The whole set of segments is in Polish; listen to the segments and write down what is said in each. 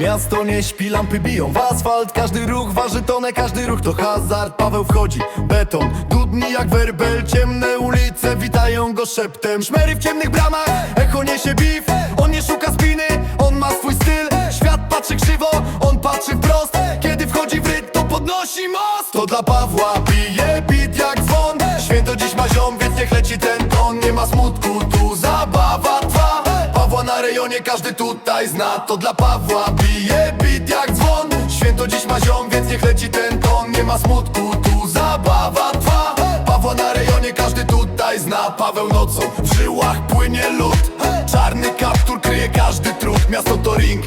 Miasto nie śpi, lampy biją w asfalt. Każdy ruch waży tonę, każdy ruch to hazard. Paweł wchodzi, beton, dudni jak werbel. Ciemne ulice witają go szeptem. Szmery w ciemnych bramach, echo niesie beef On nie szuka spiny, on ma swój styl. Świat patrzy krzywo, on patrzy wprost. Kiedy wchodzi w rytm, to podnosi most. To dla Pawła rejonie każdy tutaj zna. To dla Pawła bije bit jak dzwon. Święto dziś ma ziom, więc niech leci ten ton. Nie ma smutku, tu zabawa trwa. Pawła na rejonie każdy tutaj zna. Paweł nocą w żyłach płynie lód. Czarny kaptur kryje każdy trud. Miasto to ring,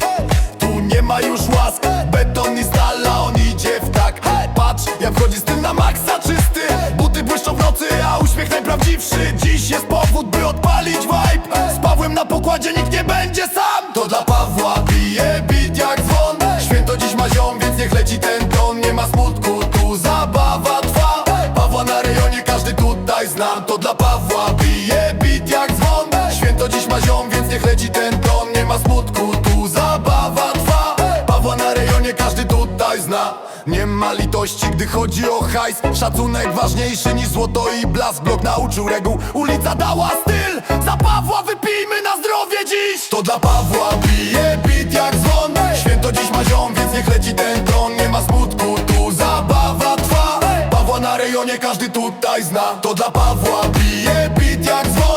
tu nie ma już łask. Beton i stal, a on idzie w tak. Patrz, jak wchodzi z tym na maksa czysty. Buty błyszczą w nocy, a uśmiech najprawdziwszy. Dziś jest powód, by odpalić pokładzie nikt nie będzie sam. To dla Pawła bije beat jak dzwon. Święto dziś ma ziom, więc niech leci ten ton. Nie ma smutku, tu zabawa trwa. Pawła na rejonie każdy tutaj zna To dla Pawła bije beat jak dzwon. Święto dziś ma ziom, więc niech leci ten ton. Nie ma smutku, tu zabawa trwa. Pawła na rejonie każdy tutaj zna. Nie ma litości, gdy chodzi o hajs. Szacunek ważniejszy niż złoto i blask. Blok nauczył reguł, ulica dała styl dla Pawła bije beat jak dzwon. Święto dziś ma ziom, więc niech leci ten ton Nie ma smutku, tu zabawa trwa. Pawła na rejonie każdy tutaj zna. To dla Pawła bije beat jak dzwon